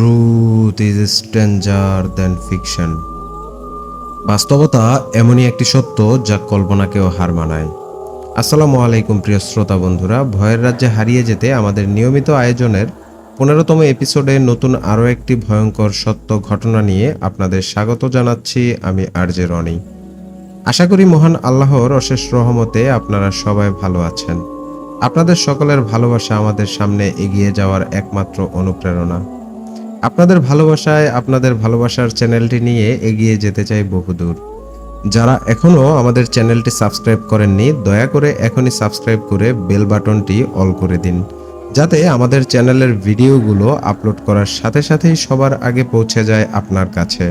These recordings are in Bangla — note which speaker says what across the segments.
Speaker 1: Truth is stranger than fiction বাস্তবতা এমনই একটি সত্য যা কল্পনাকেও হার মানায়। আসসালামু আলাইকুম প্রিয় শ্রোতা বন্ধুরা, ভয়ের রাজ্যে হারিয়ে যেতে আমাদের নিয়মিত আয়োজনের পনেরোতম এপিসোডে নতুন আরও একটি ভয়ঙ্কর সত্য ঘটনা নিয়ে আপনাদের স্বাগত জানাচ্ছি আমি আরজে রনি। আশা করি মহান আল্লাহর অশেষ রহমতে আপনারা সবাই ভালো আছেন। আপনাদের সকলের ভালোবাসা আমাদের সামনে এগিয়ে যাওয়ার একমাত্র অনুপ্রেরণা। আপনাদের ভালোবাসায় আপনাদের ভালোবাসার চ্যানেলটি নিয়ে এগিয়ে যেতে চাই বহুদূর। যারা এখনও আমাদের চ্যানেলটি সাবস্ক্রাইব করেননি, দয়া করে এখনই সাবস্ক্রাইব করে বেল বাটনটি অল করে দিন। যাতে আমাদের চ্যানেলের ভিডিওগুলো আপলোড করার সাথে সাথেই সবার আগে পৌঁছে যায় আপনার কাছে।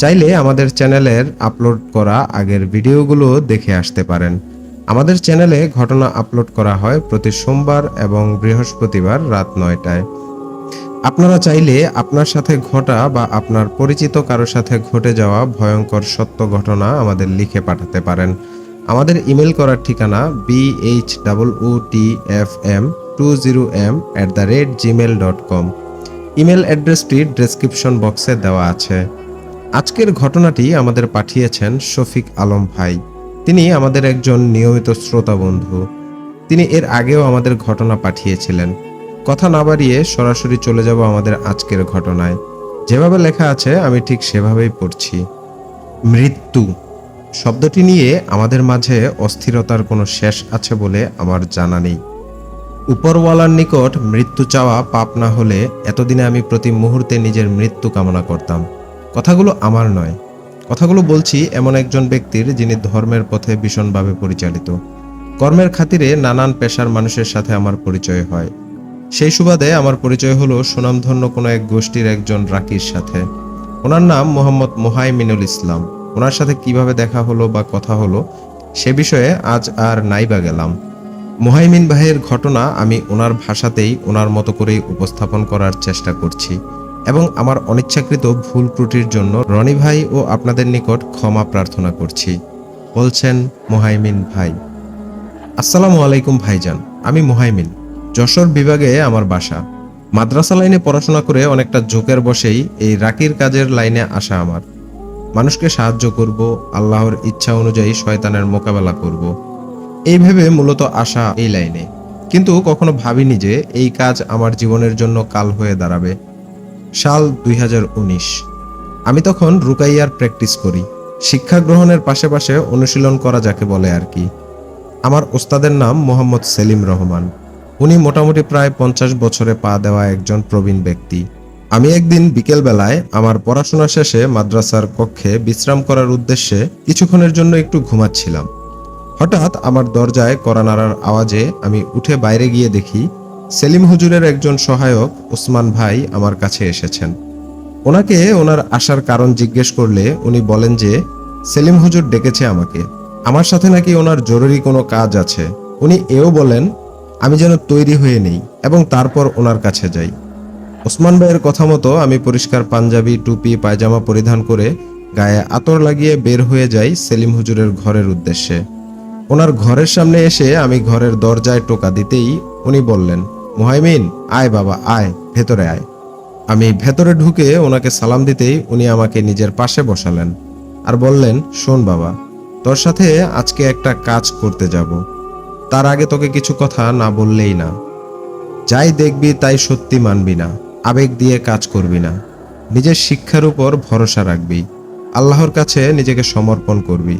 Speaker 1: চাইলে আমাদের চ্যানেলের আপলোড করা আগের ভিডিওগুলো দেখে আসতে পারেন। আমাদের চ্যানেলে ঘটনা আপলোড করা হয় প্রতি সোমবার এবং বৃহস্পতিবার রাত নয়টায়। আপনারা চাইলে আপনার সাথে ঘটা বা আপনার পরিচিত কারোর সাথে ঘটে যাওয়া ভয়ঙ্কর সত্য ঘটনা আমাদের লিখে পাঠাতে পারেন। আমাদের ইমেল করার ঠিকানা B H double O T zero M at the rate Gmail dot com email অ্যাড্রেসটি ডেসক্রিপশন বক্সে দেওয়া আছে। আজকের ঘটনাটি আমাদের পাঠিয়েছেন শফিক আলম ভাই। তিনি আমাদের একজন নিয়মিত শ্রোতা বন্ধু। তিনি এর আগেও আমাদের ঘটনা পাঠিয়েছিলেন। কথা না বাড়িয়ে সরাসরি চলে যাব আমাদের আজকের ঘটনায়। যেভাবে লেখা আছে, আমি ঠিক সেভাবেই পড়ছি। মৃত্যু। শব্দটি নিয়ে আমাদের মাঝে অস্থিরতার কোনো শেষ আছে বলে আমার জানা নেই। উপরওয়ালার নিকট মৃত্যু চাওয়া পাপ না হলে এতদিনে আমি প্রতি মুহূর্তে নিজের মৃত্যু কামনা করতাম। কথাগুলো আমার নয়। কথাগুলো বলছি এমন একজন ব্যক্তির যিনি ধর্মের পথে ভীষণভাবে পরিচালিত। কর্মের খাতিরে নানান পেশার মানুষের সাথে আমার পরিচয় হয়। সেই সুবাদে আমার পরিচয় হলো সুনামধন্য কোনো এক গোষ্ঠীর একজন রাকির সাথে। ওনার নাম মোহাম্মদ মোহাইমিনুল ইসলাম। ওনার সাথে কীভাবে দেখা হলো বা কথা হলো, সে বিষয়ে আজ আর নাইবা গেলাম। মোহাইমিন ভাইয়ের ঘটনা আমি ওনার ভাষাতেই ওনার মতো করেই উপস্থাপন করার চেষ্টা করছি এবং আমার অনিচ্ছাকৃত ভুল ত্রুটির জন্য রনি ভাই ও আপনাদের নিকট ক্ষমা প্রার্থনা করছি, বলছেন মোহাইমিন ভাই। আসসালামু আলাইকুম ভাইজান, আমি মোহাইমিন। যশোর বিভাগে আমার বাসা। মাদ্রাসা লাইনে পড়াশোনা করে অনেকটা ঝোঁকের বসেই এই রাকির কাজের লাইনে আসা আমার। মানুষকে সাহায্য করব, আল্লাহর ইচ্ছা অনুযায়ী শয়তানের মোকাবেলা করব। এই ভেবে মূলত আসা এই লাইনে। কিন্তু কখনো ভাবিনি যে এই কাজ আমার জীবনের জন্য কাল হয়ে দাঁড়াবে। সাল দুই হাজার উনিশ। আমি তখন রুকাইয়ার প্র্যাকটিস করি। শিক্ষা গ্রহণের পাশে অনুশীলন করা যাকে বলে আর কি। আমার ওস্তাদের নাম মোহাম্মদ সেলিম রহমান। উনি মোটামুটি প্রায় পঞ্চাশ বছরে পা দেওয়া একজন প্রবীণ ব্যক্তি। আমি একদিন বিকেলবেলায় আমার পড়াশোনা শেষে মাদ্রাসার কক্ষে বিশ্রাম করার উদ্দেশ্যে কিছুক্ষণের জন্য একটু ঘুমাচ্ছিলাম। হঠাৎ আমার দরজায় কড়া নাড়ার আওয়াজে আমি উঠে বাইরে গিয়ে দেখি সেলিম হুজুরের একজন সহায়ক ওসমান ভাই আমার কাছে এসেছেন। ওনাকে ওনার আসার কারণ জিজ্ঞেস করলে উনি বলেন যে, সেলিম হুজুর ডেকেছে আমাকে। আমার সাথে নাকি ওনার জরুরি কোনো কাজ আছে। উনি এও বলেন আমি যেন তৈরি হয়ে নেই এবং তারপর ওনার কাছে যাই। ওসমান ভাইয়ের কথা মতো আমি পরিষ্কার পাঞ্জাবি, টুপি, পায়জামা পরিধান করে গায়ে আতর লাগিয়ে বের হয়ে যাই সেলিম হুজুরের ঘরের উদ্দেশ্যে। ওনার ঘরের সামনে এসে আমি ঘরের দরজায় টোকা দিতেই উনি বললেন, মুহাইমিন, আয় বাবা, আয়, ভেতরে আয়। আমি ভেতরে ঢুকে ওনাকে সালাম দিতেই উনি আমাকে নিজের পাশে বসালেন আর বললেন, শোন বাবা, তোর সাথে আজকে একটা কাজ করতে যাব। তার আগে তোকে কিছু কথা না বললেই না। যাই দেখবি তাই সত্যি মানবি না, আবেগ দিয়ে কাজ করবি না। নিজের শিক্ষার উপর ভরসা রাখবি, আল্লাহর কাছে নিজেকে সমর্পণ করবি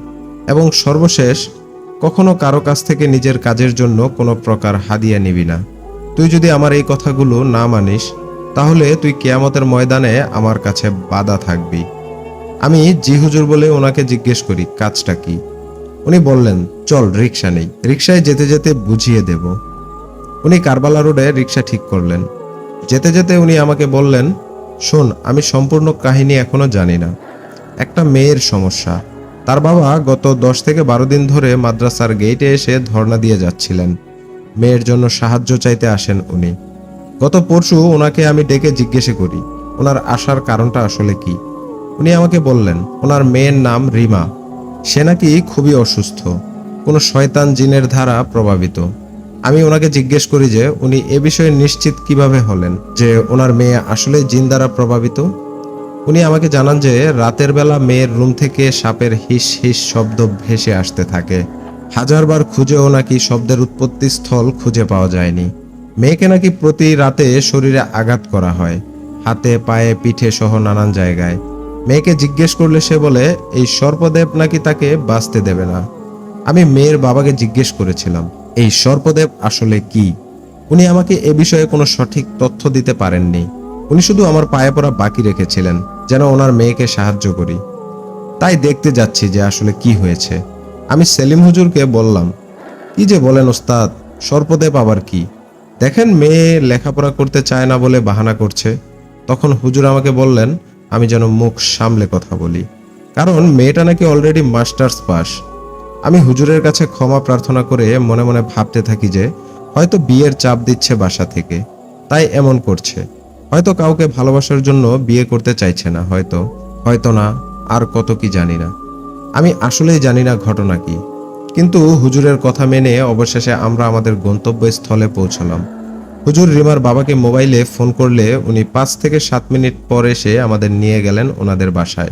Speaker 1: এবং সর্বশেষ, কখনো কারও কাছ থেকে নিজের কাজের জন্য কোনো প্রকার হাদিয়া নিবি না। তুই যদি আমার এই কথাগুলো না মানিস, তাহলে তুই কেয়ামতের ময়দানে আমার কাছে বাধা থাকবি। আমি জি হুজুর বলে ওনাকে জিজ্ঞেস করি, কাজটা কি? উনি বললেন, চল, রিক্সা নেই। রিক্সায় যেতে যেতে বুঝিয়ে দেব। উনি কারবালা রোডে রিক্সা ঠিক করলেন। যেতে যেতে উনি আমাকে বললেন, শোন, আমি সম্পূর্ণ কাহিনী এখনও জানি না। একটা মেয়ের সমস্যা। তার বাবা গত দশ থেকে বারো দিন ধরে মাদ্রাসার গেটে এসে ধর্ণা দিয়ে যাচ্ছিলেন। মেয়ের জন্য সাহায্য চাইতে আসেন উনি। গত পরশু ওনাকে আমি ডেকে জিজ্ঞেস করি, ওনার আসার কারণটা আসলে কি? উনি আমাকে বললেন, ওনার মেয়ের নাম রিমা। সে নাকি খুবই অসুস্থ। কোনো শয়তান জিনের ধারা প্রভাবিত। আমি ওনাকে জিজ্ঞেস করি যে, উনি এ বিষয়ে নিশ্চিত কীভাবে হলেন যে ওনার মেয়ে আসলে জিন দ্বারা প্রভাবিত? উনি আমাকে জানান যে, রাতের বেলা মেয়ের রুম থেকে সাপের হিস হিস শব্দ ভেসে আসতে থাকে। হাজারবার খুঁজেও নাকি শব্দের উৎপত্তি স্থল খুঁজে পাওয়া যায়নি। মেয়েকে নাকি প্রতি রাতে শরীরে আঘাত করা হয়। হাতে, পায়ে, পিঠে সহ নানান জায়গায়। মেয়েকে জিজ্ঞেস করলে সে বলে, এই সর্পদেব নাকি তাকে বাঁচতে দেবে না? আমি মেয়ের বাবাকে জিজ্ঞেস করেছিলাম, এই সর্পদেব আসলে কি? উনি আমাকে এ বিষয়ে কোনো সঠিক তথ্য দিতে পারেননি। উনি শুধু আমার পায়ে পড়া বাকি রেখেছিলেন, যেন ওনার মেয়েকে সাহায্য করি। তাই দেখতে যাচ্ছি যে আসলে কি হয়েছে। আমি সেলিম হুজুরকে বললাম, কি যে বলেন ওস্তাদ, সর্পদেব আবার কি? দেখেন মেয়ে লেখাপড়া করতে চায় না বলে বাহানা করছে। তখন হুজুর আমাকে বললেন আমি যেন মুখ সামলে কথা বলি। কারণ মেয়েটা নাকি অলরেডি মাস্টার্স পাস আমি হুজুরের কাছে ক্ষমা প্রার্থনা করে মনে মনে ভাবতে থাকি যে, হয়তো বিয়ের চাপ দিচ্ছে বাসা থেকে। তাই এমন করছে। হয়তো কাউকে ভালোবাসার জন্য বিয়ে করতে চাইছে না, হয়তো। হয়তো না, আর কত কি জানি না। আমি আসলেই জানি না ঘটনা কি। কিন্তু হুজুরের কথা মেনে অবশেষে আমরা আমাদের গন্তব্যস্থলে পৌঁছলাম। হুজুর রিমার বাবাকে মোবাইলে ফোন করলে উনি পাঁচ থেকে সাত মিনিট পর এসে আমাদের নিয়ে গেলেন ওনাদের বাসায়।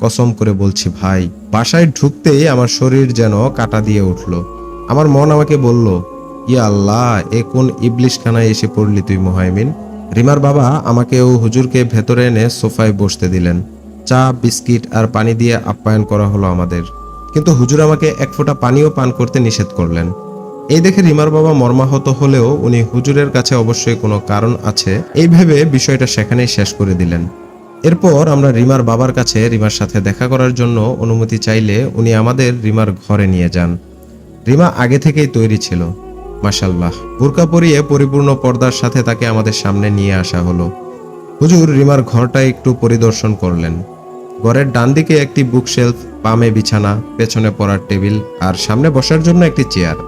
Speaker 1: কসম করে বলছি, ভাই, বাসায় ঢুকতেই আমার শরীর যেন কাটা দিয়ে উঠল। আমার মন আমাকে বলল, ইয়া আল্লাহ, এ কোন ইবলিশখানায় এসে পড়লি তুই মোহাইমিন? রিমার বাবা আমাকে ও হুজুরকে ভেতরে এনে সোফায় বসতে দিলেন। চা, বিস্কিট আর পানি দিয়ে আপ্যায়ন করা হলো আমাদের। কিন্তু হুজুর আমাকে এক ফোঁটা পানিও পান করতে নিষেধ করলেন। এই দেখে রিমার বাবা মর্মাহত হলেও উনি হুজুরের কাছে অবশ্যই কোনো কারণ আছে, এই ভেবে বিষয়টা সেখানেই শেষ করে দিলেন। এরপর আমরা রিমার বাবার কাছে রিমার সাথে দেখা করার জন্য অনুমতি চাইলে উনি আমাদের রিমার ঘরে নিয়ে যান। রিমা আগে থেকেই তৈরি ছিল। মাসাল্লাহ বুরকা পরিয়ে পরিপূর্ণ পর্দার সাথে তাকে আমাদের সামনে নিয়ে আসা হলো। হুজুর রিমার ঘরটা একটু পরিদর্শন করলেন। ঘরের ডান দিকে একটি বুকশেলফ বামে বিছানা, পেছনে পড়ার টেবিল আর সামনে বসার জন্য একটি চেয়ার।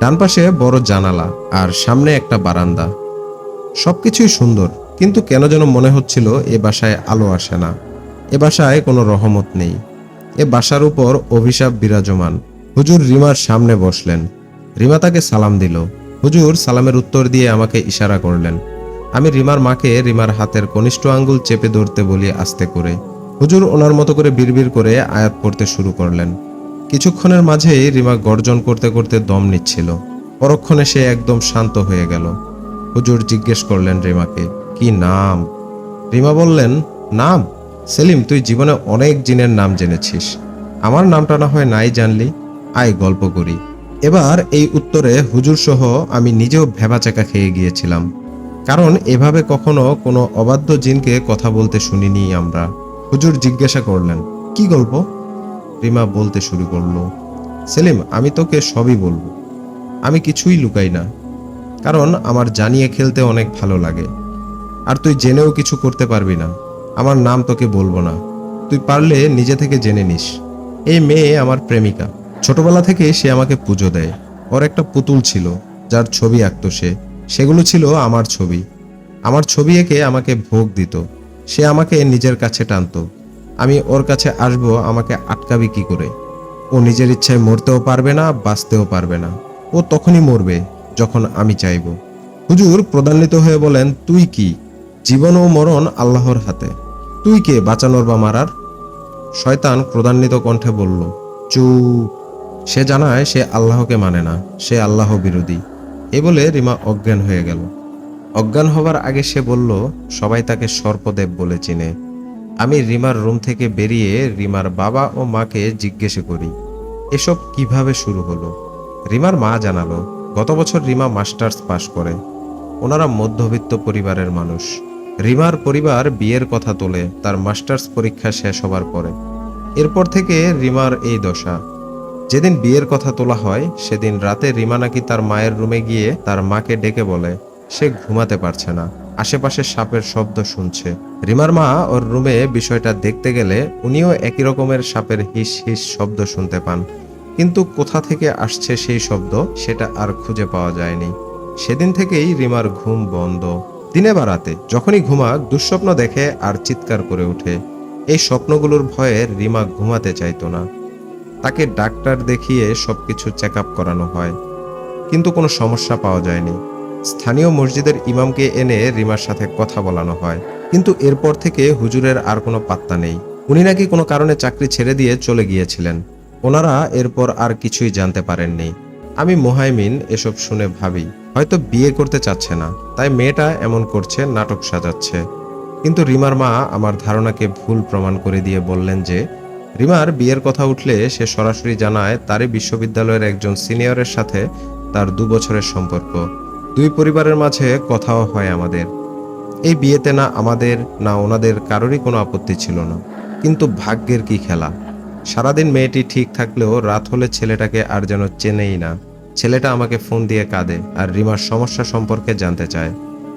Speaker 1: ডান পাশে বড় জানালা আর সামনে একটা বারান্দা। সবকিছুই সুন্দর, কিন্তু কেন যেন মনে হচ্ছিল এ বাসায় আলো আসে না। এ বাসায় কোনো রহমত নেই। এ বাসার উপর অভিশাপ বিরাজমান। হুজুর রিমার সামনে বসলেন। রিমা তাকে সালাম দিল। হুজুর সালামের উত্তর দিয়ে আমাকে ইশারা করলেন। আমি রিমার মাকে রিমার হাতের কনিষ্ঠ আঙ্গুল চেপে ধরতে বলি আস্তে করে। হুজুর ওনার মতো করে বিড়বিড় করে আয়াত পড়তে শুরু করলেন। কিছুক্ষণের মাঝেই রিমা গর্জন করতে করতে দম নিচ্ছিল। পরক্ষণে সে একদম শান্ত হয়ে গেল। হুজুর জিজ্ঞেস করলেন রিমাকে, কি নাম? রিমা বললেন, নাম? সেলিম, তুই জীবনে অনেক জিনের নাম জেনেছিস। আমার নামটা না হয় নাই জানলি? আয় গল্প করি। এবার এই উত্তরে হুজুর সহ আমি নিজেও ভেবাচাকা খেয়ে গিয়েছিলাম। কারণ এভাবে কখনো কোনো অবাধ্য জিনকে কথা বলতে শুনিনি আমরা। হুজুর জিজ্ঞাসা করলেন, কি গল্প? রিমা বলতে শুরু করল, সেলিম, আমি তোকে সবই বলব। আমি কিছুই লুকাই না, কারণ আমার জানিয়ে খেলতে অনেক ভালো লাগে। আর তুই জেনেও কিছু করতে পারবি না। আমার নাম তোকে বলব না। তুই পারলে নিজে থেকে জেনে নিস। এই মেয়ে আমার প্রেমিকা। ছোটবেলা থেকে সে আমাকে পুজো দেয়। ওর একটা পুতুল ছিল, যার ছবি আঁকতো সে। সেগুলো ছিল আমার ছবি। আমার ছবি এঁকে আমাকে ভোগ দিত। সে আমাকে নিজের কাছে টানতো। আমি ওর কাছে আসব, আমাকে আটকাবি কি করে? ও নিজের ইচ্ছায় মরতেও পারবে না, বাঁচতেও পারবে না। ও তখনই মরবে, যখন আমি চাইব। হুজুর প্রদান্বিত হয়ে বলেন, তুই কি? জীবন ও মরণ আল্লাহর হাতে। তুই কে, বাঁচানোর বা মারার? শয়তান ক্রোধান্বিত কণ্ঠে বলল, চুপ। সে জানায়, সে আল্লাহকে মানে না, সে আল্লাহ বিরোধী। এ বলে রিমা অজ্ঞান হয়ে গেল। অজ্ঞান হবার আগে সে বলল, সবাই তাকে সর্পদেব বলে চিনে। আমি রিমার রুম থেকে বেরিয়ে রিমার বাবা ও মাকে জিজ্ঞেস করি, এসব কীভাবে শুরু হলো? রিমার মা জানালো, গত বছর রিমা মাস্টার্স পাশ করে। ওনারা মধ্যবিত্ত পরিবারের মানুষ। রিমার পরিবার বিয়ের কথা তোলে, তার মাস্টার্স পরীক্ষা শেষ হবার পরে। এরপর থেকে রিমার এই দশা। যেদিন বিয়ের কথা তোলা হয়, সেদিন রাতে রিমা নাকি তার মায়ের রুমে গিয়ে তার মাকে ডেকে বলে, সে ঘুমাতে পারছে না। আশেপাশে সাপের শব্দ শুনছে। রিমার মা ওর রুমে বিষয়টা দেখতে গেলে উনিও একই রকমের সাপের হিস হিস শব্দ শুনতে পান। কিন্তু কোথা থেকে আসছে সেই শব্দ সেটা আর খুঁজে পাওয়া যায়নি। সেদিন থেকেই রিমার ঘুম বন্ধ। দিনে বা রাতে যখনই ঘুমাক, দুঃস্বপ্ন দেখে আর চিৎকার করে ওঠে। এই স্বপ্নগুলোর ভয়ে রিমা ঘুমাতে চাইতো না। তাকে ডাক্তার দেখিয়ে সবকিছু চেক আপ করানো হয়। কিন্তু কোনো সমস্যা পাওয়া যায়নি। স্থানীয় মসজিদের ইমামকে এনে রিমার সাথে কথা বলানো হয়। কিন্তু এরপর থেকে হুজুরের আর কোনো পাত্তা নেই। উনি নাকি কোনো কারণে চাকরি ছেড়ে দিয়ে চলে গিয়েছিলেন। ওনারা এরপর আর কিছুই জানতে পারেননি। আমি মোহাইমিন এসব শুনে ভাবি, হয়তো বিয়ে করতে চাচ্ছে না, তাই মেয়েটা এমন করছে, নাটক সাজাচ্ছে। কিন্তু রিমার মা আমার ধারণাকে ভুল প্রমাণ করে দিয়ে বললেন যে, রিমার বিয়ের কথা উঠলে সে সরাসরি জানায় তারই বিশ্ববিদ্যালয়ের একজন সিনিয়রের সাথে তার দু বছরের সম্পর্ক। দুই পরিবারের মাঝে কথাও হয় আমাদের। এই বিয়েতে না আমাদের, না ওনাদের কারোরই কোনো আপত্তি ছিল না। কিন্তু ভাগ্যের কি খেলা? সারাদিন মেয়েটি ঠিক থাকলেও রাত হলে ছেলেটাকে আর যেন চেনেই না। ছেলেটা আমাকে ফোন দিয়ে কাঁদে আর রিমার সমস্যা সম্পর্কে জানতে চায়।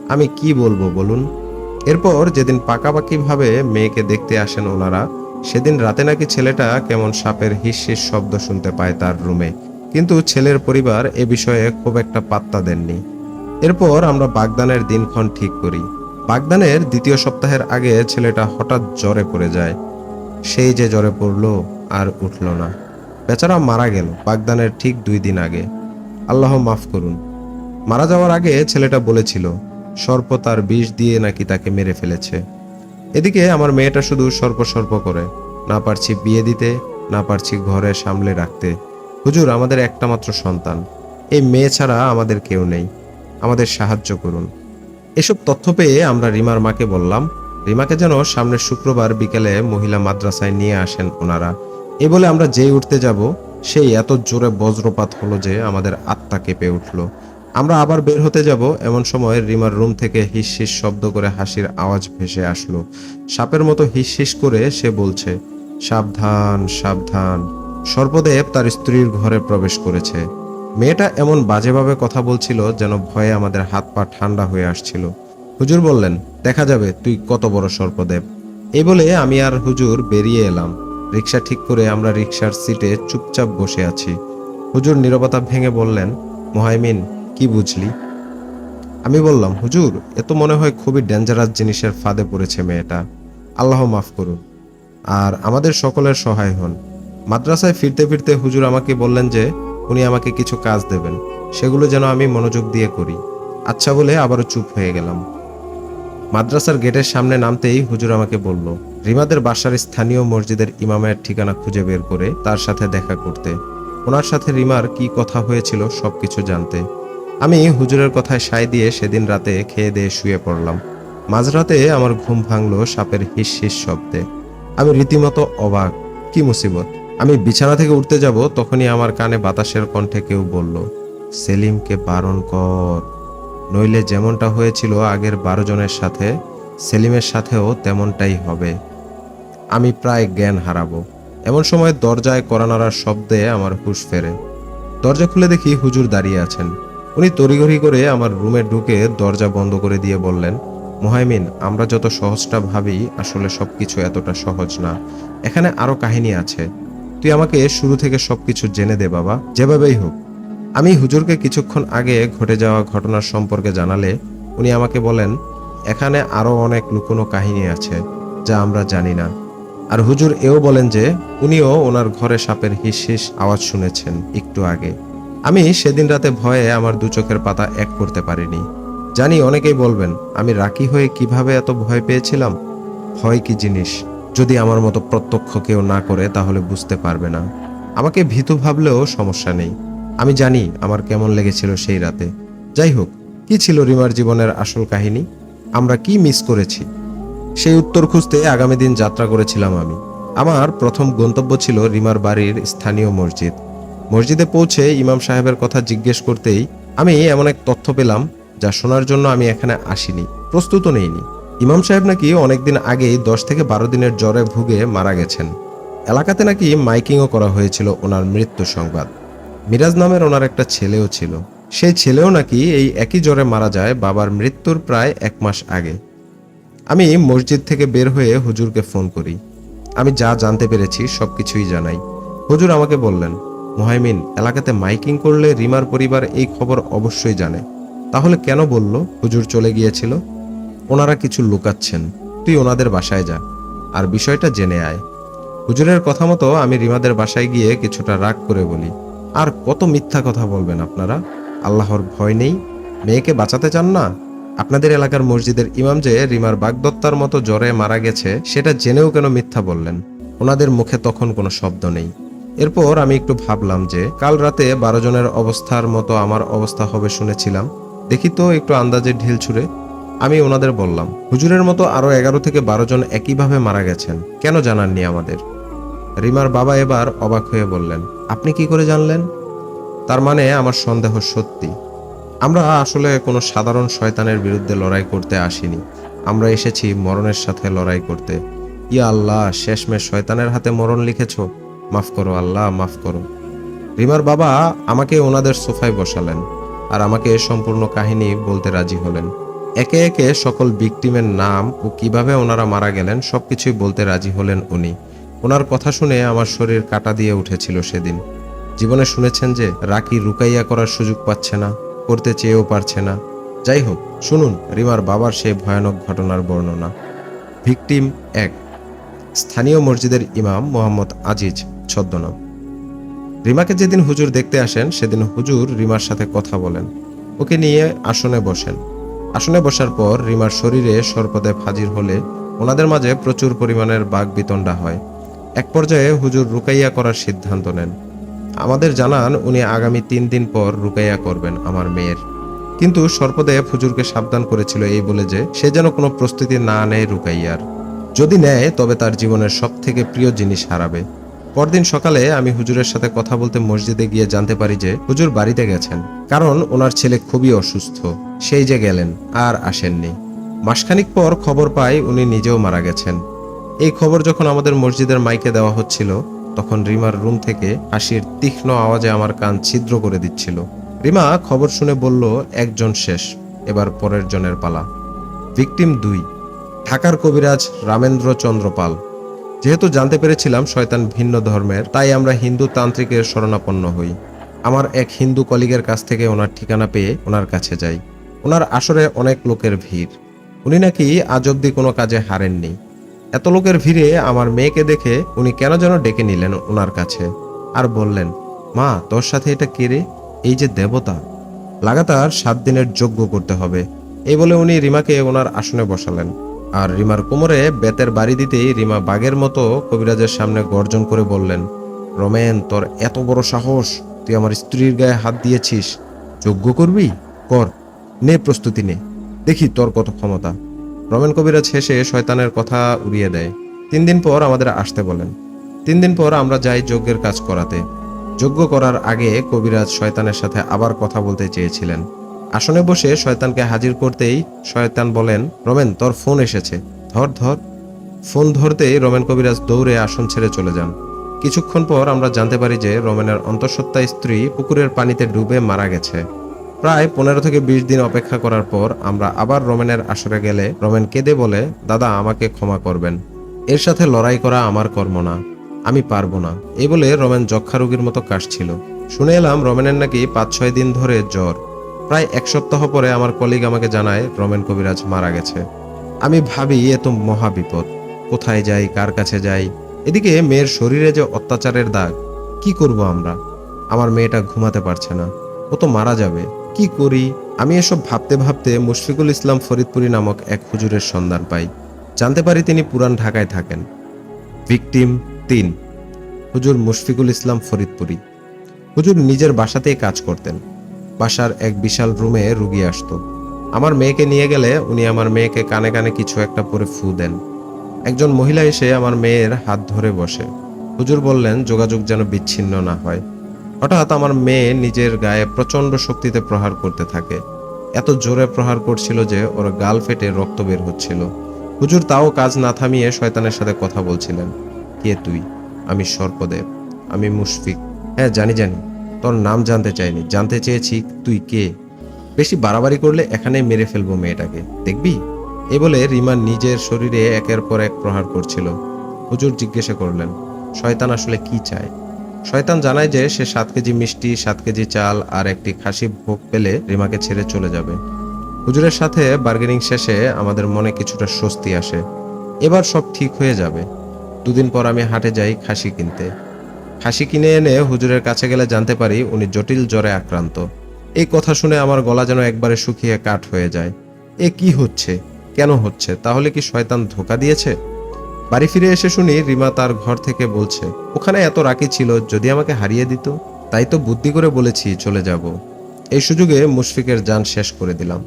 Speaker 1: আমি কি বলব বলুন? এরপর যেদিন পাকাপাকিভাবে মেয়েকে দেখতে আসেন ওনারা, সেদিন রাতে নাকি ছেলেটা কেমন সাপের হিসিস শব্দ শুনতে পায় তার রুমে। কিন্তু ছেলের পরিবার এ বিষয়ে খুব একটা পাত্তা দেননি। এরপর আমরা বাগদানের দিনক্ষণ ঠিক করি। বাগদানের দ্বিতীয় সপ্তাহের আগে ছেলেটা হঠাৎ জ্বরে পড়ে যায়। সেই যে জ্বরে পড়ল আর উঠল না। বেচারা মারা গেল বাগদানের ঠিক দুই দিন আগে। আল্লাহ মাফ করুন। মারা যাওয়ার আগে ছেলেটা বলেছিল, সর্প তার বিষ দিয়ে নাকি তাকে মেরে ফেলেছে। এদিকে আমার মেয়েটা শুধু সর্প সর্প করে। না পারছি বিয়ে দিতে, না পারছি ঘরে সামলে রাখতে। হুজুর, আমাদের একটা মাত্র সন্তান। এই মেয়ে ছাড়া আমাদের কেউ নেই। আমাদের সাহায্য করুন। এসব তথ্য পেয়ে আমরা রিমার মাকে বললাম, রিমাকে যেন সামনের শুক্রবার বিকেলে মহিলা মাদ্রাসায় নিয়ে আসেন ওনারা। এ বলে আমরা যেই উঠতে যাব, সেই এত জোরে বজ্রপাত হলো যে আমাদের আত্মা কেঁপে উঠল। আমরা আবার বের হতে যাব, এমন সময় রিমার রুম থেকে হিস শব্দ করে হাসির আওয়াজ ভেসে আসলো। সাপের মতো হিস হিস করে সে বলছে, সাবধান সাবধান। সর্পদেব তার স্ত্রীর ঘরে প্রবেশ করেছে। মেয়েটা এমন বাজেভাবে কথা বলছিল যেন ভয়ে আমাদের হাত পা ঠান্ডা হয়ে আসছিল। হুজুর বললেন, দেখা যাবে, তুই কত বড় সর্পদেব। এই বলে আমি আর হুজুর বেরিয়ে এলাম। রিক্সা ঠিক করে আমরা রিক্সার সিটে চুপচাপ বসে আছি। হুজুর নীরবতা ভেঙে বললেন, মোহাইমিন, কি বুঝলি? আমি বললাম, হুজুর, এ তো মনে হয় খুবই ডেঞ্জারাস জিনিসের ফাঁদে পড়েছে মেয়েটা। আল্লাহ মাফ করুন। আর আমাদের সকলের সহায় হন। মাদ্রাসায় ফিরতে ফিরতে হুজুর আমাকে বললেন যে উনি আমাকে কিছু কাজ দেবেন। সেগুলো যেন আমি মনোযোগ দিয়ে করি। আচ্ছা বলে আবারও চুপ হয়ে গেলাম। মাদ্রাসার গেটের সামনে নামতেই হুজুর আমাকে বলল, রিমাদের বাসার স্থানীয় মসজিদের ইমামের ঠিকানা খুঁজে বের করে তার সাথে দেখা করতে। ওনার সাথে রিমার কি কথা হয়েছিল সবকিছু জানতে। আমি হুজুরের কথায় সায় দিয়ে সেদিন রাতে খেয়ে দিয়ে শুয়ে পড়লাম। মাঝরাতে আমার ঘুম ভাঙল সাপের হিস হিস শব্দে। আমি রীতিমতো অবাক। কি মুসিবত? আমি বিছানা থেকে উঠতে যাব, তখনই আমার কানে বাতাসের কণ্ঠে কেউ বলল, সেলিমকে বারণ কর। নইলে যেমনটা হয়েছিল আগের বারো জনের সাথে, সেলিমের সাথেও তেমনটাই হবে। আমি প্রায় জ্ঞান হারাবো। এমন সময় দরজায় করানাড়ার শব্দে আমার হুঁশ ফেরে। দরজা খুলে দেখি হুজুর দাঁড়িয়ে আছেন। উনি তড়িঘড়ি করে আমার রুমে ঢুকে দরজা বন্ধ করে দিয়ে বললেন, মোহাইমিন, আমরা যত সহজটা ভাবি, আসলে সবকিছু এতটা সহজ না। এখানে আরও কাহিনী আছে। তুই আমাকে শুরু থেকে সবকিছু জেনে দে, বাবা। যেভাবেই হোক, আমি হুজুরকে কিছুক্ষণ আগে ঘটে যাওয়া ঘটনার সম্পর্কে জানালে উনি আমাকে বলেন, এখানে আরও অনেক লুকোনো কাহিনী আছে যা আমরা জানি না। আর হুজুর এও বলেন যে, উনিও ওনার ঘরে সাপের হিস হিস আওয়াজ শুনেছেন একটু আগে। আমি সেদিন রাতে ভয়ে আমার দু চোখের পাতা এক করতে পারিনি। জানি অনেকেই বলবেন, আমি রাকি হয়ে কীভাবে এত ভয় পেয়েছিলাম? ভয় কি জিনিস? যদি আমার মতো প্রত্যক্ষ কেউ না করে, তাহলে বুঝতে পারবে না। আমাকে ভীতু ভাবলেও সমস্যা নেই। আমি জানি আমার কেমন লেগেছিল সেই রাতে। যাই হোক, কি ছিল রিমার জীবনের আসল কাহিনী? আমরা কি মিস করেছি? সেই উত্তর খুঁজতে আগামী দিন যাত্রা করেছিলাম আমি। আমার প্রথম গন্তব্য ছিল রিমার বাড়ির স্থানীয় মসজিদ। মসজিদে পৌঁছে ইমাম সাহেবের কথা জিজ্ঞেস করতেই আমি এমন এক তথ্য পেলাম, যা শোনার জন্য আমি এখানে আসিনি। প্রস্তুত নেইনি। ইমাম সাহেব নাকি অনেকদিন আগেই দশ থেকে বারো দিনের জ্বরে ভুগে মারা গেছেন। এলাকাতে নাকি মাইকিংও করা হয়েছিল ওনার মৃত্যু সংবাদ। মিরাজ নামের ওনার একটা ছেলেও ছিল। সেই ছেলেও নাকি এই একই জ্বরে মারা যায় বাবার মৃত্যুর প্রায় এক মাস আগে। আমি মসজিদ থেকে বের হয়ে হুজুরকে ফোন করি। আমি যা জানতে পেরেছি সবকিছুই জানাই। হুজুর আমাকে বললেন, মোহাইমিন, এলাকাতে মাইকিং করলে রিমার পরিবার এই খবর অবশ্যই জানে। তাহলে কেন বলল, হুজুর চলে গিয়েছিল? ওনারা কিছু লুকাচ্ছেন। তুই ওনাদের বাসায় যা। আর বিষয়টা জেনে আয়। হুজুরের কথা মতো আমি রিমাদের বাসায় গিয়ে কিছুটা রাগ করে বলি। আর কত মিথ্যা কথা বলবেন আপনারা? আল্লাহর ভয় নেই। মেয়েকে বাঁচাতে চান না? আপনাদের এলাকার মসজিদের ইমাম যে রিমার বাগদত্তার মতো জ্বরে মারা গেছে, সেটা জেনেও কেন মিথ্যা বললেন? ওনাদের মুখে তখন কোনো শব্দ নেই। এরপর আমি একটু ভাবলাম যে, কাল রাতে বারো জনের অবস্থার মতো আমার অবস্থা হবে শুনেছিলাম। দেখি তো একটু আন্দাজে ঢিল ছুড়ে। আমি ওনাদের বললাম, হুজুরের মতো আরও এগারো থেকে বারো জন একইভাবে মারা গেছেন। কেন জানাননি আমাদের? রিমার বাবা এবার অবাক হয়ে বললেন, আপনি কি করে জানলেন? তার মানে আমার সন্দেহ সত্যি। আমরা আসলে কোনো সাধারণ শয়তানের বিরুদ্ধে লড়াই করতে আসিনি। আমরা এসেছি মরণের সাথে লড়াই করতে। ইয়া আল্লাহ, শেষমেশ শয়তানের হাতে মরণ লিখেছ? মাফ করো আল্লাহ, মাফ করো। রিমার বাবা আমাকে ওনাদের সোফায় বসালেন আর আমাকে সম্পূর্ণ কাহিনী বলতে রাজি হলেন। একে একে সকল ভিকটিমের নাম ও কীভাবে ওনারা মারা গেলেন সবকিছুই বলতে রাজি হলেন উনি। ওনার কথা শুনে আমার শরীর কাটা দিয়ে উঠেছিল সেদিন। জীবনে শুনেছেন যে রাকি রুকাইয়া করার সুযোগ পাচ্ছে না, করতে চেয়েও পারছে না। যাই হোক, শুনুন, রিমার বাবার সেই ভয়ানক ঘটনার বর্ণনা। ভিকটিম এক। স্থানীয় মসজিদের ইমাম মোহাম্মদ আজিজ, ছদ্মনাম। রিমাকে যেদিন হুজুর দেখতে আসেন, সেদিন হুজুর রিমার সাথে কথা বলেন। ওকে নিয়ে আসনে বসেন। আসনে বসার পর রিমার শরীরে সর্পদে হাজির হলে ওনাদের মাঝে প্রচুর পরিমাণের বাঘ বিতণ্ডা হয়। এক পর্যায়ে হুজুর রুকাইয়া করার সিদ্ধান্ত নেন। আমাদের জানান উনি আগামী তিন দিন পর রুকাইয়া করবেন আমার মেয়ের। কিন্তু সর্পদেব হুজুরকে সাবধান করেছিল এই বলে যে, সে যেন কোনো প্রস্তুতি না নেয় রুকাইয়ার। যদি নেয়, তবে তার জীবনের সব থেকে প্রিয় জিনিস হারাবে। পরদিন সকালে আমি হুজুরের সাথে কথা বলতে মসজিদে গিয়ে জানতে পারি যে হুজুর বাড়িতে গেছেন। কারণ ওনার ছেলে খুবই অসুস্থ, সেই যে গেলেন, আর আসেননি। মাসখানিক পর খবর পাই উনি নিজেও মারা গেছেন। এই খবর যখন আমাদের মসজিদের মাইকে দেওয়া হচ্ছিল, তখন রিমার রুম থেকে হাসির তীক্ষ্ণ আওয়াজে আমার কান ছিদ্র করে দিচ্ছিল। রিমা খবর শুনে বলল, একজন শেষ, এবার পরের জনের পালা। ভিকটিম দুই, ঢাকার কবিরাজ রামেন্দ্র চন্দ্র পাল। যেহেতু জানতে পেরেছিলাম শয়তান ভিন্ন ধর্মের, তাই আমরা হিন্দু তান্ত্রিকের শরণাপন্ন হই। আমার এক হিন্দু কলিগের কাছ থেকে ওনার ঠিকানা পেয়ে ওনার কাছে যাই। ওনার আসরে অনেক লোকের ভিড়। উনি নাকি আজ অব্দি কোনো কাজে হারেননি। এত লোকের ভিড়ে আমার মেয়েকে দেখে উনি কেন যেন ডেকে নিলেন ওনার কাছে আর বললেন, মা, তোর সাথে এটা কে রে? এই যে দেবতা। লাগাতার সাত দিনের যজ্ঞ করতে হবে। এই বলে উনি রিমাকে ওনার আসনে বসালেন। আর রিমার কোমরে বেতের বাড়ি দিতেই রিমা বাঘের মতো কবিরাজের সামনে গর্জন করে বললেন, রমেন, তোর এত বড় সাহস, তুই আমার স্ত্রীর গায়ে হাত দিয়েছিস। যজ্ঞ করবি? কর, নে প্রস্তুতি নে। দেখি তোর কত ক্ষমতা। রমেন কবিরাজ হেসে শয়তানের কথা উড়িয়ে দেয়। তিন দিন পর আমাদের আসতে বলেন। তিন দিন পর আমরা যাই যজ্ঞের কাজ করাতে। যজ্ঞ করার আগে কবিরাজ শয়তানের সাথে আবার কথা বলতে চেয়েছিলেন। আসনে বসে শয়তানকে হাজির করতেই শয়তান বলেন, রমেন, তোর ফোন এসেছে। ধর ধর। ফোন ধরতেই রমেন কবিরাজ দৌড়ে আসন ছেড়ে চলে যান। কিছুক্ষণ পর আমরা জানতে পারি যে রমেনের অন্তঃসত্ত্বা স্ত্রী পুকুরের পানিতে ডুবে মারা গেছে। প্রায় পনেরো থেকে বিশ দিন অপেক্ষা করার পর আমরা আবার রমেনের আসরে গেলে রমেন কেঁদে বলে, দাদা, আমাকে ক্ষমা করবেন। এর সাথে লড়াই করা আমার কর্ম না। আমি পারব না। এই বলে রমেন যক্ষা রোগীর মতো কাশছিল। শুনে এলাম রমেনের নাকি পাঁচ ছয় দিন ধরে জ্বর। প্রায় এক সপ্তাহ পরে আমার কলিগ আমাকে জানায়, রমেন কবিরাজ মারা গেছে। আমি ভাবি, এ তো মহা বিপদ। কোথায় যাই, কার কাছে যাই? এদিকে মেয়ের শরীরে যে অত্যাচারের দাগ, কি করব আমরা? আমার মেয়েটা ঘুমাতে পারছে না। ও তো মারা যাবে। কি করি? আমি এসব ভাবতে ভাবতে মুশফিকুল ইসলাম ফরিদপুরি নামক এক হুজুরের সন্ধান পাই। জানতে পারি তিনি পুরান ঢাকায় থাকেন। ভিকটিম তিন, হুজুর মুশফিকুল ইসলাম ফরিদপুরি। হুজুর নিজের বাসাতেই কাজ করতেন। বাসার এক বিশাল রুমে রুগী আসতো। আমার মেয়েকে নিয়ে গেলে উনি আমার মেয়েকে কানে কানে কিছু একটা পরে ফু দেন। একজন মহিলা এসে আমার মেয়ের হাত ধরে বসে। হুজুর বললেন, যোগাযোগ যেন বিচ্ছিন্ন না হয়। হঠাৎ আমার মেয়ে নিজের গায়ে প্রচণ্ড শক্তিতে প্রহার করতে থাকে। এত জোরে প্রহার করছিল যে ওর গাল ফেটে রক্ত বের হচ্ছিল। হুজুর তাও কাজ না থামিয়ে শয়তানের সাথে কথা বলছিলেন, কে তুই? আমি সর্পদেব, আমি মুশফিক। হ্যাঁ জানি জানি। তোর নাম জানতে চাইনি। জানতে চেয়েছি তুই কে? বেশি বাড়াবাড়ি করলে এখানেই মেরে ফেলব মেয়েটাকে। দেখবি? এ বলে রিমা নিজের শরীরে একের পর এক প্রহার করছিল। হুজুর জিজ্ঞাসা করলেন, শয়তান আসলে কি চায়? শয়তান জানায় যে সে সাত কেজি মিষ্টি, সাত কেজি চাল আর একটি খাসি ভোগ পেলে রিমাকে ছেড়ে চলে যাবে। হুজুরের সাথে বার্গেনিং শেষে আমাদের মনে কিছুটা স্বস্তি আসে। এবার সব ঠিক হয়ে যাবে। দুদিন পর আমি হাটে যাই খাসি কিনতে। খাসি কিনে এনে হুজুরের কাছে গেলে জানতে পারি উনি জটিল জ্বরে আক্রান্ত। এই কথা শুনে আমার গলা যেন একবারে শুকিয়ে কাঠ হয়ে যায়। এ কি হচ্ছে? কেন হচ্ছে? তাহলে কি শয়তান ধোকা দিয়েছে? বাড়ি ফিরে এসে শুনি রিমা তার ঘর থেকে বলছে, ওখানে এত রাখি ছিল, যদি আমাকে হারিয়ে দিত, তাই তো বুদ্ধি করে বলেছি চলে যাব। এই সুযোগে মুশফিকের যান শেষ করে দিলাম।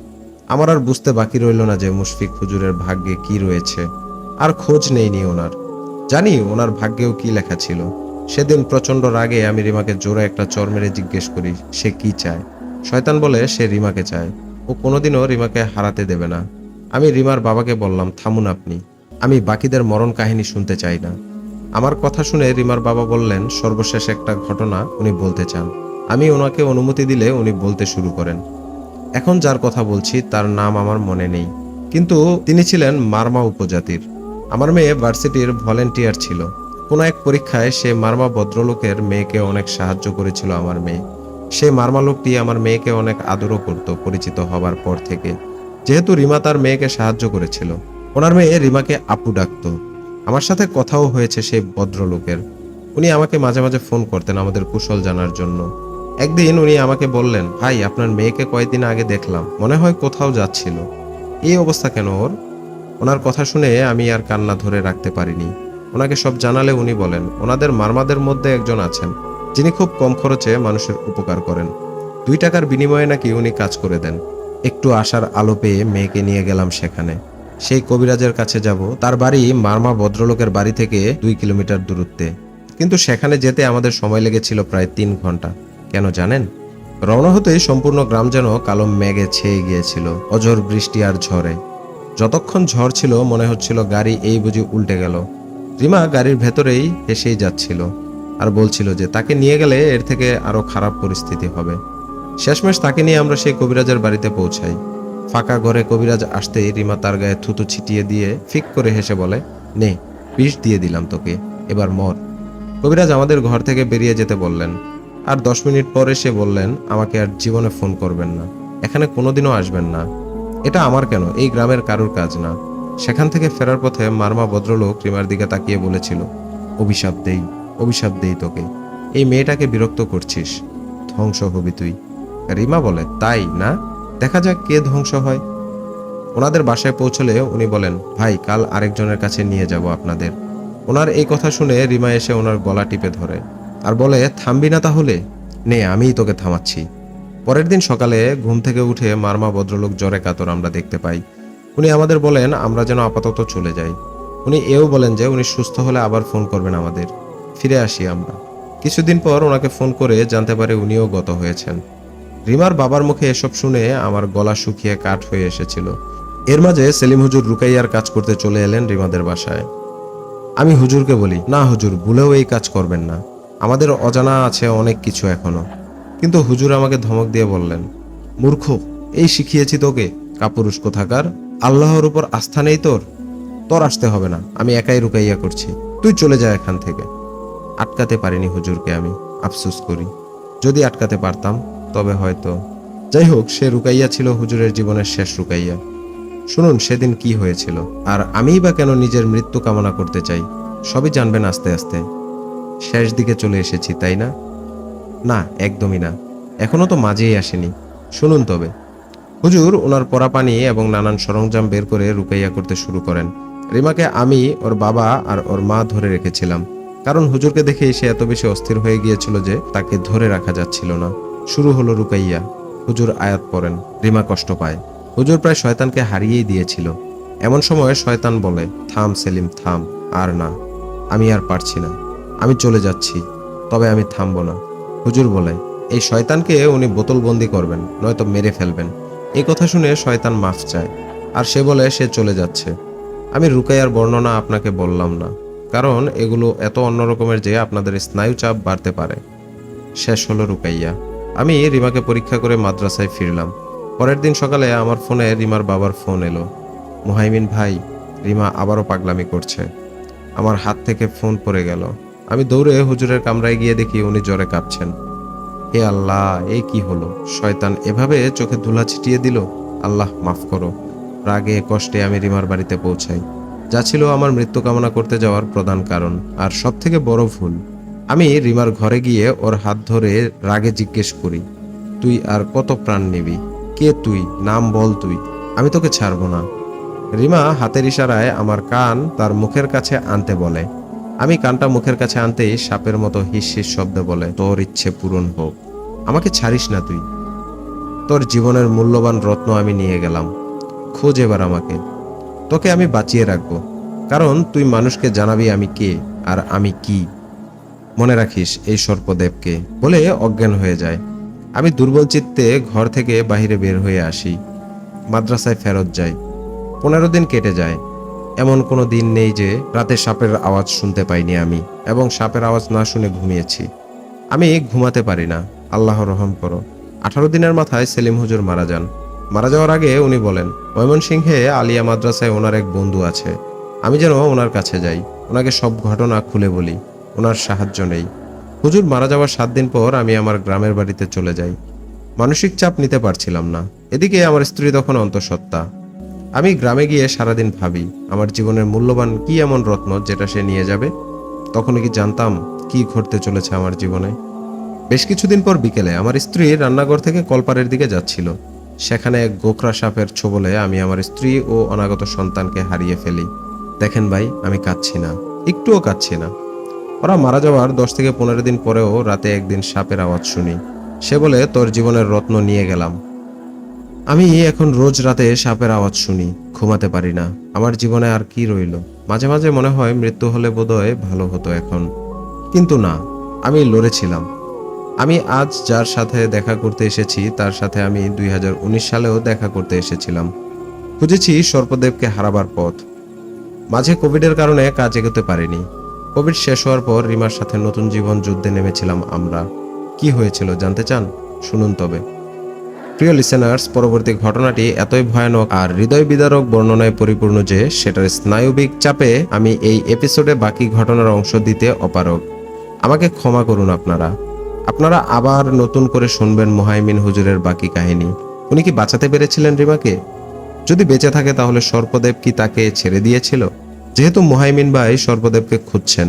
Speaker 1: আমার আর বুঝতে বাকি রইল না যে মুশফিক হুজুরের ভাগ্যে কি রয়েছে। আর খোঁজ নেইনি ওনার। জানি ওনার ভাগ্যেও কি লেখা ছিল। সেদিন প্রচণ্ড রাগে আমি রিমাকে জোরে একটা চর মেরে জিজ্ঞেস করি, সে কি চায়? শয়তান বলে, সে রিমাকে চায়। ও কোনোদিনও রিমাকে হারাতে দেবে না। আমি রিমার বাবাকে বললাম, থামুন আপনি। আমি বাকিদের মরণ কাহিনী শুনতে চাই না। আমার কথা শুনে রিমার বাবা বললেন, সর্বশেষ একটা ঘটনা উনি বলতে চান। আমি ওনাকে অনুমতি দিলে উনি বলতে শুরু করেন। এখন যার কথা বলছি, তার নাম আমার মনে নেই। কিন্তু তিনি ছিলেন মারমা উপজাতির। আমার মেয়ে ভার্সিটির ভলেন্টিয়ার ছিল। কোনো এক পরীক্ষায় সে মারমা ভদ্রলোকের মেয়েকে অনেক সাহায্য করেছিল আমার মেয়ে। সে মারমা লোকটি আমার মেয়েকে অনেক আদরও করত, পরিচিত হবার পর থেকে। যেহেতু রিমা তার মেয়েকে সাহায্য করেছিল, ওনার মেয়ে রিমাকে আপু ডাকতো। আমার সাথে কথাও হয়েছে সেই ভদ্রলোকের। উনি আমাকে মাঝে মাঝে ফোন করতেন আমাদের কুশল জানার জন্য। একদিন উনি আমাকে বললেন, ভাই, আপনার মেয়েকে কয়েকদিন আগে দেখলাম, মনে হয় কোথাও যাচ্ছিল। এই অবস্থা কেন ওর? ওনার কথা শুনে আমি আর কান্না ধরে রাখতে পারিনি। ওনাকে সব জানালে উনি বলেন, ওনাদের মারমাদের মধ্যে একজন আছেন, যিনি খুব কম খরচে মানুষের উপকার করেন। দুই টাকার বিনিময়ে নাকি উনি কাজ করে দেন। একটু আশার আলো পেয়ে মেয়েকে নিয়ে গেলাম সেখানে। সেই কবিরাজের কাছে যাব। তার বাড়ি মারমা ভদ্রলোকের বাড়ি থেকে দুই কিলোমিটার দূরত্বে। কিন্তু সেখানে যেতে আমাদের সময় লেগেছিল প্রায় তিন ঘণ্টা। কেন জানেন? রওনা হতেই সম্পূর্ণ গ্রাম যেন কালো মেঘে ছেয়ে গিয়েছিল, অঝোর বৃষ্টি আর ঝড়ে। যতক্ষণ ঝড় ছিল, মনে হচ্ছিল গাড়ি এই বুঝি উল্টে গেল। রিমা গাড়ির ভেতরেই হেসেই যাচ্ছিল আর বলছিল যে তাকে নিয়ে গেলে এর থেকে আরও খারাপ পরিস্থিতি হবে। শেষমেশ তাকে নিয়ে আমরা সেই কবিরাজের বাড়িতে পৌঁছাই। ফাঁকা ঘরে কবিরাজ আসতেই রিমা তার গায়ে থুতু ছিটিয়ে দিয়ে ফিক করে হেসে বলে, নে, বিষ দিয়ে দিলাম তোকে, এবার মর। কবিরাজ আমাদের ঘর থেকে বেরিয়ে যেতে বললেন। আর দশ মিনিট পরে সে বললেন, আমাকে আর জীবনে ফোন করবেন না। এখানে কোনোদিনও আসবেন না। এটা আমার কেন? এই গ্রামের কারুর কাজ না। সেখান থেকে ফেরার পথে মারমা ভদ্রলোক রিমার দিকে তাকিয়ে বলেছিল, অভিশাপ দেই অভিশাপ দেই তোকে। এই মেয়েটাকে বিরক্ত করছিস। ধ্বংস হবি তুই। রিমা বলে, তাই না? দেখা যাক কে ধ্বংস হয়। ওনাদের বাসায় পৌঁছলে উনি বলেন, ভাই, কাল আরেকজনের কাছে নিয়ে যাব আপনাদের। ওনার এই কথা শুনে রিমা এসে ওনার গলা টিপে ধরে। আর বলে, থামবি না তাহলে? নে, আমিই তোকে থামাচ্ছি। পরের দিন সকালে ঘুম থেকে উঠে মারমা ভদ্রলোক জ্বরে কাতর আমরা দেখতে পাই। উনি আমাদের বলেন, আমরা যেন আপাতত চলে যাই। উনি এও বলেন যে, উনি সুস্থ হলে আবার ফোন করবেন আমাদের। ফিরে আসি আমরা। কিছুদিন পর ওনাকে ফোন করে জানতে পারে উনিও গত হয়েছেন। রিমার বাবার মুখে এসব শুনে আমার গলা শুকিয়ে কাঠ হয়ে এসেছিল। এর মাঝে সেলিম হুজুর রুকাইয়ার কাজ করতে চলে এলেন রিমাদের বাসায়। আমি হুজুরকে বলি, না হুজুর, ভুলেও এই কাজ করবেন না। আমাদের অজানা আছে অনেক কিছু এখনও। কিন্তু হুজুর আমাকে ধমক দিয়ে বললেন, মূর্খ, এই শিখিয়েছি তোকে। কাপুরুষ কোথাকার আল্লাহর উপর আস্থা নেই তোর? তোর আসতে হবে না, আমি একাই রুকাইয়া করছি। তুই চলে যা এখান থেকে। আটকাতে পারিনি হুজুরকে আমি, আফসোস করি। যদি আটকাতে পারতাম, তবে হয়তো। যাই হোক, সে রুকাইয়া ছিল হুজুরের জীবনের শেষ রুকাইয়া। শুনুন, সেদিন কি হয়েছিল? আর আমিই বা কেন নিজের মৃত্যু কামনা করতে চাই? সবই জানবেন আস্তে আস্তে। শেষ দিকে চলে এসেছি, তাই না? না, একদমই না। এখনও তো মাঝেই আসেনি। শুনুন তবে হুজুর ওনার পরা পানি এবং নানান সরঞ্জাম বের করে রুকাইয়া করতে শুরু করেন। রিমাকে আমি, ওর বাবা আর ওর মা ধরে রেখেছিলাম। কারণ হুজুরকে দেখে সে এত বেশি অস্থির হয়ে গিয়েছিল যে তাকে ধরে রাখা যাচ্ছিল না। শুরু হলো রুকাইয়া। হুজুর আয়াত পড়েন। রিমা কষ্ট পায়। হুজুর প্রায় শয়তানকে হারিয়েই দিয়েছিল। এমন সময় শয়তান বলে, থাম সেলিম, থাম, আর না। আমি আর পারছি না। আমি চলে যাচ্ছি। তবে আমি থামবো না। হুজুর বলে, এই শয়তানকে উনি বোতলবন্দি করবেন, নয়তো মেরে ফেলবেন। এই কথা শুনে শয়তান মাফ চায়। আর সে বলে, সে চলে যাচ্ছে। আমি রুকাইয়ার বর্ণনা আপনাকে বললাম না। কারণ এগুলো এত অন্যরকমের যে আপনাদের স্নায়ু চাপ বাড়তে পারে। শেষ হলো রুকাইয়া। আমি রিমাকে পরীক্ষা করে মাদ্রাসায় ফিরলাম। পরের দিন সকালে আমার ফোনে রিমার বাবার ফোন এলো। মুহাইমিন, ভাই, রিমা আবারও পাগলামি করছে। আমার হাত থেকে ফোন পড়ে গেল। আমি দৌড়ে হুজুরের কামরায় গিয়ে দেখি উনি জ্বরে কাঁপছেন। হে আল্লাহ এ কি হলো? শয়তান এভাবে চোখে ধুলা ছিটিয়ে দিল? আল্লাহ, মাফ করো। রাগে কষ্টে আমি রিমার বাড়িতে পৌঁছাই। যা ছিল আমার মৃত্যু কামনা করতে যাওয়ার প্রধান কারণ, আর সব থেকে বড় ভুল, আমি রিমার ঘরে গিয়ে ওর হাত ধরে রাগে জিজ্ঞেস করি, তুই আর কত প্রাণ নিবি? কে তুই? নাম বল তুই। আমি তোকে ছাড়বো না। রিমা হাতের ইশারায় আমার কান তার মুখের কাছে আনতে বলে আমি কানটা মুখের কাছে আনতেই সাপের মতো হিস হিস শব্দে বলে, তোর ইচ্ছে পূরণ হোক। আমাকে ছাড়িস না তুই। তোর জীবনের মূল্যবান রত্ন আমি নিয়ে গেলাম। খোঁজ এবার আমাকে। তোকে আমি বাঁচিয়ে রাখব। কারণ তুই মানুষকে জানাবি আমি কে আর আমি কি। মনে রাখিস এই সর্পদেবকে। বলে অজ্ঞান হয়ে যায়। আমি দুর্বল চিত্তে ঘর থেকে বাইরে বের হয়ে আসি। মাদ্রাসায় ফেরত যাই। পনেরো দিন কেটে যায়। এমন কোনো দিন নেই যে রাতে সাপের আওয়াজ শুনতে পাইনি আমি এবং সাপের আওয়াজ না শুনে ঘুমিয়েছি। আমি ঘুমাতে পারি না আল্লাহ রহম করো। আঠারো দিনের মাথায় সেলিম হুজুর মারা যান। মারা যাওয়ার আগে উনি বলেন, ময়মনসিংহে আলিয়া মাদ্রাসায় ওনার এক বন্ধু আছে। আমি যেন ওনার কাছে যাই, ওনাকে সব ঘটনা খুলে বলি, ওনার সাহায্য নেই। হুজুর মারা যাওয়ার সাত দিন পর আমি আমার গ্রামের বাড়িতে চলে যাই। মানসিক চাপ নিতে পারছিলাম না। এদিকে আমার স্ত্রী তখন অন্তঃসত্ত্বা। আমি গ্রামে গিয়ে সারাদিন ভাবি, আমার জীবনের মূল্যবান কি এমন রত্ন যেটা সে নিয়ে যাবে? তখন কি জানতাম কি ঘটতে চলেছে আমার জীবনে? বেশ কিছুদিন পর বিকেলে আমার স্ত্রী রান্নাঘর থেকে কলপারের দিকে যাচ্ছিল। সেখানে এক গোখরা সাপের ছোবলে আমি আমার স্ত্রী ও অনাগত সন্তানকে হারিয়ে ফেলি। দেখেন ভাই, আমি কাঁদছি না, একটুও কাঁদছি না। ওরা মারা যাওয়ার দশ থেকে পনেরো দিন পরেও রাতে একদিন সাপের আওয়াজ শুনি। সে বলে, তোর জীবনের রত্ন নিয়ে গেলাম। আমি এখন রোজ রাতে সাপের আওয়াজ শুনি, ঘুমাতে পারি না। আমার জীবনে আর কি রইল? মাঝে মাঝে মনে হয় মৃত্যু হলে বোধহয় ভালো হতো এখন। কিন্তু না, আমি লড়েছিলাম আমি আজ যার সাথে দেখা করতে এসেছি, তার সাথে আমি দুই হাজার উনিশ সালেও দেখা করতে এসেছিলাম। খুঁজেছি সর্পদেবকে হারাবার পথ। মাঝে কোভিডের কারণে কাজ এগোতে পারিনি। কোভিড শেষ হওয়ার পর রিমার সাথে নতুন জীবন যুদ্ধে নেমেছিলাম আমরা। কি হয়েছিল, জানতে চান? শুনুন তবে। প্রিয় লিসেনার্স পরবর্তী ঘটনাটি এতই ভয়ানক আর হৃদয় বিদারক বর্ণনায় পরিপূর্ণ যে সেটার স্নায়ুবিক চাপে আমি এই এপিসোডে বাকি ঘটনার অংশ দিতে অপারগ। আমাকে ক্ষমা করুন আপনারা। আপনারা আবার নতুন করে শুনবেন মোহাইমিন হুজুরের বাকি কাহিনী। উনি কি বাঁচাতে পেরেছিলেন রিমাকে? যদি বেঁচে থাকে তাহলে সর্পদেব কি তাকে ছেড়ে দিয়েছিল? যেহেতু মোহাইমিন ভাই সর্পদেবকে খুঁজছেন,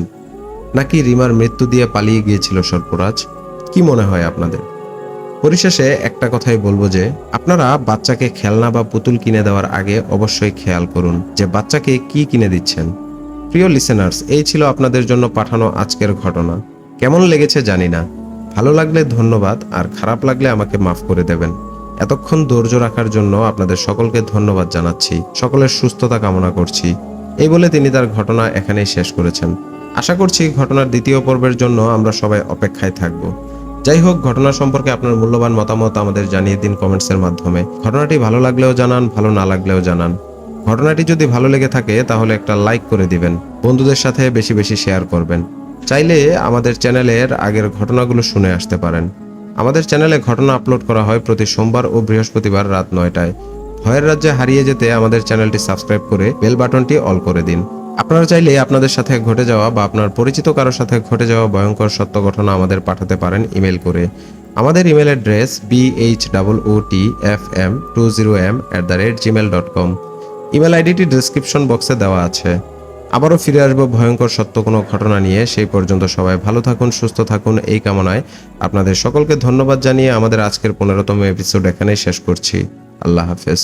Speaker 1: নাকি রিমার মৃত্যু দিয়ে পালিয়ে গিয়েছিল সর্পরাজ? কি মনে হয় আপনাদের? পরিশেষে একটা কথাই বলব যে, আপনারা বাচ্চাকে খেলনা বা পুতুল কিনে দেওয়ার আগে অবশ্যই খেয়াল করুন যে বাচ্চাকে কি কিনে দিচ্ছেন। প্রিয় লিসেনার্স এই ছিল আপনাদের জন্য পাঠানো আজকের ঘটনা। কেমন লেগেছে জানি না। ভালো লাগলে ধন্যবাদ, আর খারাপ লাগলে আমাকে মাফ করে দেবেন। এতক্ষণ ধৈর্য রাখার জন্য আপনাদের সকলকে ধন্যবাদ জানাচ্ছি। সকলের সুস্থতা কামনা করছি। এই বলে তিনি তার ঘটনা এখানেই শেষ করেছেন। আশা করছি ঘটনার দ্বিতীয় পর্বের জন্য আমরা সবাই অপেক্ষায় থাকব। যাই হোক ঘটনা সম্পর্কে আপনার মূল্যবান মতামত আমাদের জানিয়ে দিন কমেন্টসের মাধ্যমে। ঘটনাটি ভালো লাগলেও জানান, ভালো না লাগলেও জানান। ঘটনাটি যদি ভালো লেগে থাকে, তাহলে একটা লাইক করে দিবেন। বন্ধুদের সাথে বেশি বেশি শেয়ার করবেন। চাইলে আমাদের চ্যানেলের আগের ঘটনাগুলো শুনে আসতে পারেন। আমাদের চ্যানেলে ঘটনা আপলোড করা হয় প্রতি সোমবার ও বৃহস্পতিবার রাত নয়টায়। ভয়ের রাজ্যে হারিয়ে যেতে আমাদের চ্যানেলটি সাবস্ক্রাইব করে বেল বাটনটি অল করে দিন। আপনারা চাইলে আপনাদের সাথে ঘটে যাওয়া বা আপনার পরিচিত কারোর সাথে ঘটে যাওয়া ভয়ঙ্কর সত্য ঘটনা আমাদের পাঠাতে পারেন ইমেল করে। আমাদের email address B H double O T F M two zero M at the rate Gmail dot com email আইডিটি ডিসক্রিপশন বক্সে দেওয়া আছে। আবারও ফিরে আসব ভয়ঙ্কর সত্য কোনো ঘটনা নিয়ে। সেই পর্যন্ত সবাই ভালো থাকুন, সুস্থ থাকুন। এই কামনায় আপনাদের সকলকে ধন্যবাদ জানিয়ে আমাদের আজকের পনেরোতম এপিসোড এখানেই শেষ করছি। আল্লাহ হাফেজ।